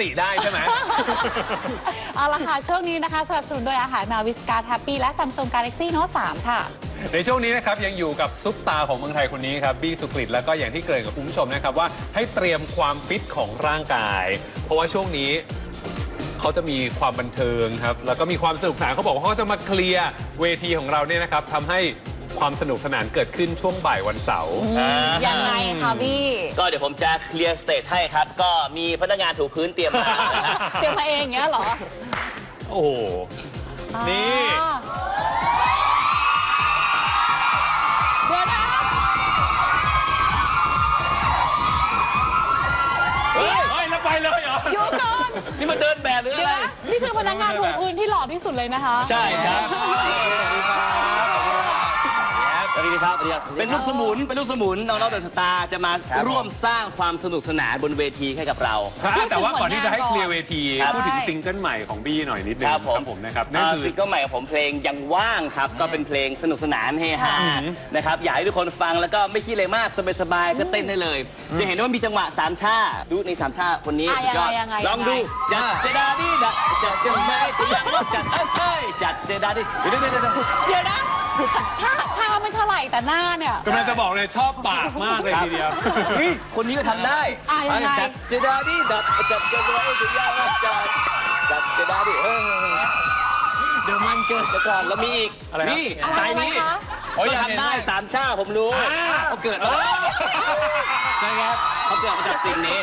ติได้ใช่ไหม เอาละค่ะ ช่วงนี้นะคะสนับสนุนโดยอาหารนาวิสกาแฮปปี้และ Samsung Galaxy Note 3ค่ะ ในช่วงนี้นะครับยังอยู่กับซุปตาของเมืองไทยคนนี้ครับบี้สุกฤตแล้วก็อย่างที่เกริ่นกับคุณผู้ชมนะครับว่าให้เตรียมความฟิตของร่างกาย เพราะว่าช่วงนี้เขาจะมีความบันเทิงครับแล้วก็มีความสนุกสนานเขาบอกว่าเขาจะมาเคลียร์เวทีของเราเนี่ยนะครับทำให้ ความสนุกสนานเกิดขึ้นช่วงบ่ายวันเสาร์ยังไงคะพี่ก็เดี๋ยวผมจะเคลียร์สเตจให้ครับ ก็มีพนักงานถูพื้นเตรียมมาเตรียมมาเองอย่างเงี้ยเหรอโอ้โห นี่อ่าเดี๋ยวนะเฮ้ยเฮ้ยแล้วไปเลยเหรอ อยู่ก่อนนี่มันเดินแบบหรือเดี๋อะยวไร นะนี่คือพนักงานถูพื้นที่หล่อที่สุดเลยนะคะ ใช่ครับ สวัสดีครับสวัสดีครับ เป็นลูกสมุน เป็นลูกสมุนน้องๆเดอะสตาร์จะมาร่วมสร้างความสนุกสนานบนเวทีให้กับเรา ครับแต่ว่าก่อนที่จะให้เคลียร์เวทีครับพูดถึงซิงเกิลใหม่ของบี้หน่อยนิดนึงครับผม ผมนะครับนั่นเอ่อคือ ซิงเกิลใหม่ของผมเพลงยังว่างครับ ก็เป็นเพลงสนุกสนานเฮฮาอืมนะครับ อยากให้ทุกคนฟังแล้วก็ไม่คิดอะไรมากสบายๆก็เต้นได้เลย จะเห็นว่ามีจังหวะสามชาดูในสามชาคนนี้อะสุดยอดยังไงยังไง ลองดูยังไงจัดเจดาดีดัจัดจะไม่จะยังว่าจัดเอ้ยเอ้ยจัดเจดาดีเดี๋ยวเดี๋ยวเดี๋ยวเดี๋ยว เดี๋ยวนะถ้าถ้าไม่เท่าไหร่แต่หน้าเนี่ย กำลังจะบอกเลยชอบปากมากเลยทีเดียว เฮ้ยคนนี้ก็ทำได้อะยังไง จัดเจดาดีดัจัดจะไม่จะยังว่าจัดจัดเจดาดีเฮ้ยเดี๋ยวมันเกิดเดี๋ยวก่อนแล้วมีอีกอะไรครับ นี่อะไรสายนี้อะไรคะ โอ้ยเขาอยากเห็นทำได้ด้วยสามชาผมรู้อ่า เขาเกิดมาใช่ครับ เขาเกิดมาจากสิ่งนี้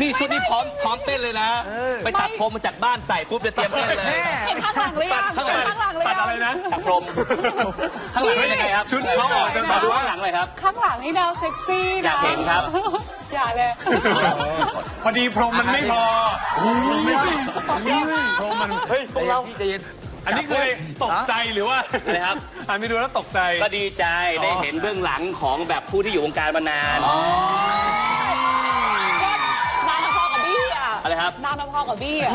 นี่ชุดนี้พร้อมพร้อมเต้นเลยนะ ไปตัดผมมาจากบ้านใส่ปุ๊บจะเตรียมเต้นเลย เห็นข้างหลังหรือยังข้างหลังเห็นข้างหลังหรือตัดยัอะไรงนะ ตัดผมข้างหลังเป็นยังไงครับชุดเขาออกจะแบบมาดูข้างหลังเลยครับ ข้างหลังนี่แนวเซ็กซี่นะอยากเห็นครับ อย่าเลย พอดีพรมมันไม่พอพรมมันเฮ้ยพวกเราใจเย็นอันนี้คืออะไรตกใจหรือว่าอะไรครับหันไปดูแล้วตกใจ ก็ดีใจได้เห็นเบื้องหลังของแบบผู้ที่อยู่วงการมานานน อะอะไรครับ นานพอกับบี้อะ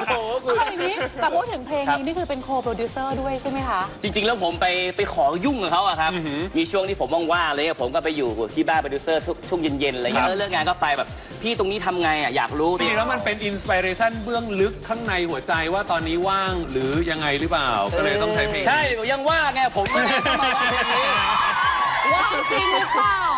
โอ้โหคุณ เอาอย่างนี้แต่พูดถึงเพลงครับนี้นี่คือเป็นโคโปรดิวเซอร์ด้วยใช่ไหมคะ จริง ๆ แล้วผมไปไปขอยุ่งกับเขาอะครับ มีช่วงที่ผมว่างๆเลยอะผมก็ไปอยู่ที่บ้านโปรดิวเซอร์ทุกช่วงเย็นๆอะไรเงี้ยครับแล้วเลิกงานก็ไปแบบ พี่ตรงนี้ทำไงอะอยากรู้จริงๆแล้วมันเป็นอินสปิเรชันเบื้องลึกข้างในหัวใจว่าตอนนี้ว่างหรือยังไงหรือเปล่า ก็เลยต้องใช้เพลง ใช่ยังว่างไงผมก็เลยต้องมาว่าเพลงนี้ ว่างจริงหรือเปล่าอะเฮ้ย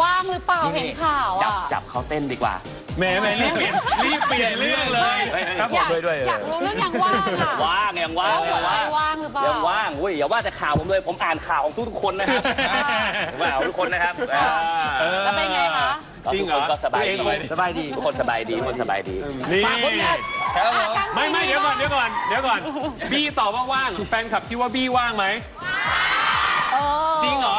ว่างหรือเปล่าเห็นข่าวจับอะจับเขาเต้นดีกว่า แหมแหมรีบเปลี่ยนรีบเปลี่ยนเรื่องเลยเฮ้ยเฮ้ยครับผอยามกด้วยด้วยเอออยากรู้เรื่องยังว่างอะว่างยังว่างเออยังว่าง ว่างหรือเปล่ายัยังว่างเว้ยอย่าว่าแต่ข่าวผมเลยผมอ่านข่าวของทุกๆคนนะครับว่าเอาทุกคนนะครับอ่าเออแล้วเป็นไงคะก็จริทุงกเหรคอนก็สบายดีตัวเองสบายดีทุกคนสบายดีทุกคนสบายดี นี่ฝากผลงาน ครับผมอะไม่ไม่การเดี๋ยวก่อนซีรีส์เดี๋ยวก่อนเดี๋ยวก่อน บี้ตอบว่าว่างแฟนคลับคิดว่าบี้ว่างไหม เออจริงเหรอ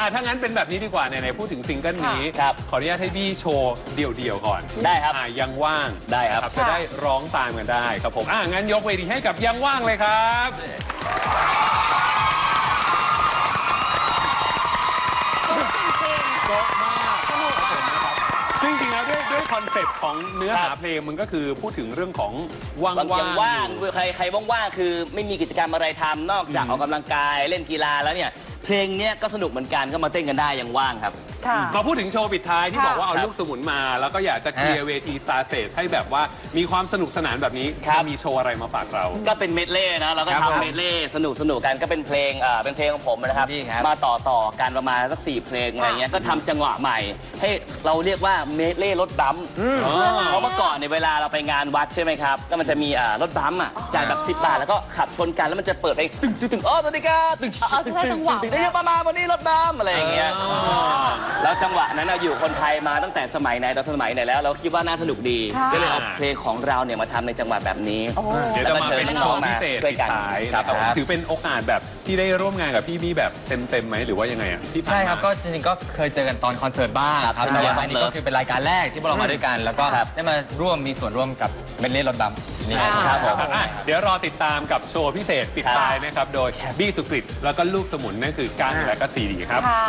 อะถ้างั้นเป็นแบบนี้ดีกว่าไหนๆพูดถึงซิงเกิลนี้ ครับขออนุญาตให้บี้โชว์เดี่ยวๆก่อนได้ครับอะยังว่างได้ครับจะได้ร้องตามกันได้ครับผมอะงั้นยกเวทีให้กับยังว่างเลยครับซึ่งจริงๆแล้วด้วยด้วยคอนเซปต์ของเนื้อหาเพลงมันก็คือพูดถึงเรื่องของว่างบางๆอย่างว่างอยู่ ใครใครว่างๆคือไม่มีกิจกรรมอะไรทำนอกจากออกกำลังกายเล่นกีฬาแล้วเนี่ย เพลงเนี้ยก็สนุกเหมือนกันก็มาเต้นกันได้อย่างว่างครับ ค่ะ มาพูดถึงโชว์ปิดท้ายที่ค่ะบอกว่าเอาครับลูกสมุนมา แล้วก็อยากจะเคลียร์เวทีสตาร์เซจให้แบบว่ามีความสนุกสนานแบบนี้ครับ จะมีโชว์อะไรมาฝากเรา ก็เป็นเมดเล่นะเราก็ครับผมทำเมดเล่สนุกสนุกกันก็เป็นเพลงเอ่อเป็นเพลงของผมนะครับนี่ครับมาต่อต่อกันประมาณสักสี่เพลงอะไรเงี้ยก็ทำจังหวะใหม่ ให้เราเรียกว่าเมดเล่รถบัมป์อ๋อ เพราะเมื่อก่อนในยเวลาเราไปงานวัดใช่ไหมครับก็มันจะมีอ่ารถบัมป์อะจ่ายแบบ 10 บาทแล้วก็ขับชนกันแล้วมันจะเปิดเพลงตึงตึงตึงอ๋อสวัสดีครับตึงเอาจะได้จังหวะตึงได้ยังประมาณวันนี้รถบัมป์อะไรอย่างเงี้ยอ๋อแล้วจังหวะนั้นน่ะอยู่คนไทยมาตั้งแต่สมัยไหนต่อสมัยไหนแล้ว เราคิดว่าน่าสนุกดีค่ะ ก็เลยเอาเพลงของเราเนี่ยมาทำในจังหวะแบบนี้ โอ้ เดี๋ยวจะมาเป็นโชว์พิเศษช่วปิยดกันท้ายครับนะครับ ถือเป็นโอกาสแบบที่ได้ร่วมงานกับพี่บี้แบบเต็มๆไหมหรือว่ายังไงอะที่ผ่านใช่ครับมา ก็จริงๆก็เคยเจอกันตอนคอนเสิร์ตบ้างครับครับแต่ว่าครับอันนี้ก็คือเป็นรายการแรกที่พวกเรามาด้วยกัน แล้วก็ครับ ได้มาร่วมมีส่วนร่วมกับเบนเล่รถดำนี่ครับผม อะเดี๋ยวรอติดตามกับโชว์พิเศษปิดท้ายนะครับ โดยบี้สุกฤตแล้วก็ลูกสมุนนั่นคือก้างและก็ซีดีครับ ค่ะ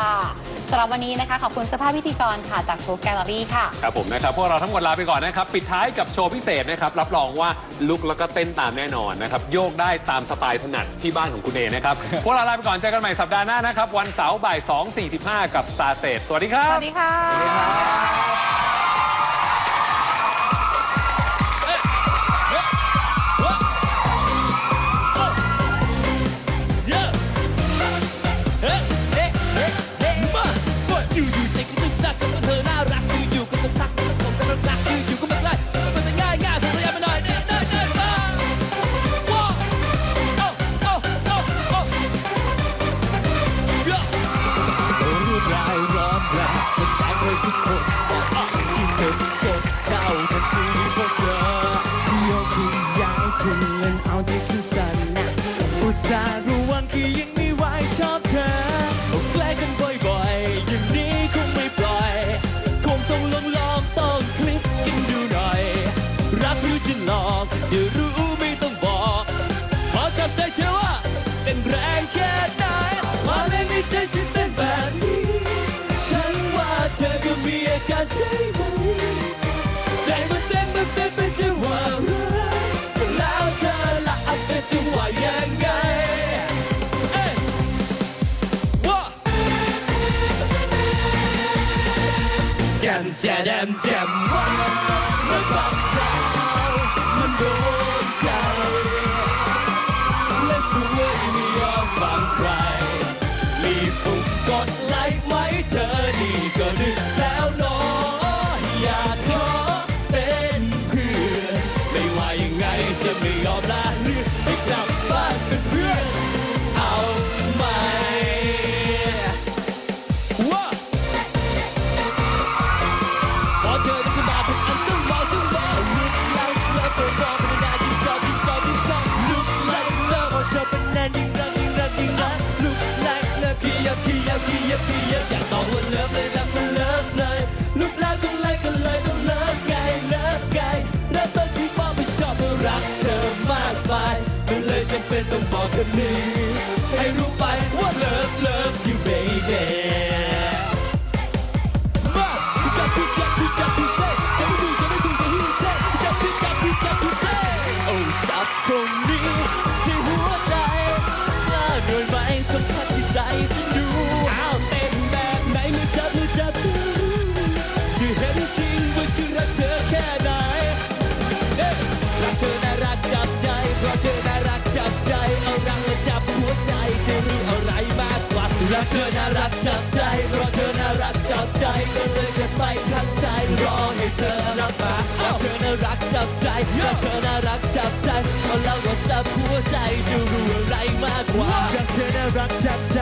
สำหรับวันนี้นะคะ ขอบคุณเสภาพพิธีกรค่ะจากโฟกแกลเลอรี่ค่ะ ครับผมนะครับ พวกเราทั้งหมดลาไปก่อนนะครับ ปิดท้ายกับโชว์พิเศษนะครับ รับรองว่าลุกแล้วก็เต้นตามแน่นอนนะครับ โยกได้ตามสไตล์ถนัดที่บ้านของคุณเอนะครับ พวกเราลาไปก่อนเจอกันใหม่สัปดาห์หน้านะครับ วันเสาร์บ่าย2.45 กับ Star s t a t e สวัสดีครัสบ วัสดีค่ะ จะหลอกเดี๋ยวรู้ไม่ต้องบอกพอจับใจเชื่อว่าเต้นแรงแค่ไหนมาเล่นในใจฉันเต้นแบบนี้ ฉันว่าเธอก็มีอาการใช่ไหมใจมันเต้นมันเต้นเป็นจังหวะรักแล้วเธอละอันเป็นจังหวะยังไงเอ้ยว้าแจมแจมแจมว้า นี่ เป็นต้องบอกกันนี้ให้รู้ไปว่าเลิฟเลิฟ you baby ใจเอารักมาจับหัวใจจะรู้อะไรมากกว่ารักเธอน่ารักจับใจเพราะเธอน่ารักจับใจก็เลยจะไปทักใจรอให้เธอรับมารักเธอน่ารักจับใจรักเธอน่ารักจับใจเอาเราก็จับหัวใจจะรู้อะไรมากกว่ารักเธอน่ารักจับใจ